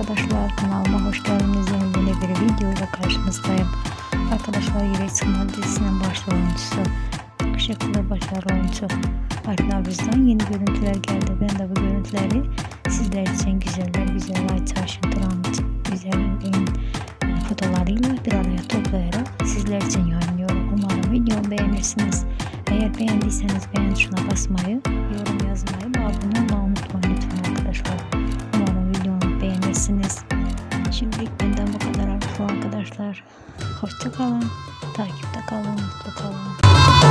arkadaşlar kanalıma hoş geldiniz yeni bir video ile karşınızdayım. Arkadaşlar Yüreği Sığmaz dizisinin başrol oyuncusu yakışıklı başarılı oyuncu Alp yeni görüntüler geldi. Ben de bu görüntüleri sizler için güzeller güzel ay çarşın duran güzelliğin e, fotolarıyla bir araya toplayarak sizler için yayınlıyorum. Umarım videomu beğenirsiniz. Eğer beğendiyseniz beğen tuşuna basmayı, yorum yazmayı ve abone olmayı unutmayın edebilirsiniz. Şimdilik benden bu kadar arkadaşlar. Hoşçakalın. Takipte kalın. Mutlu kalın.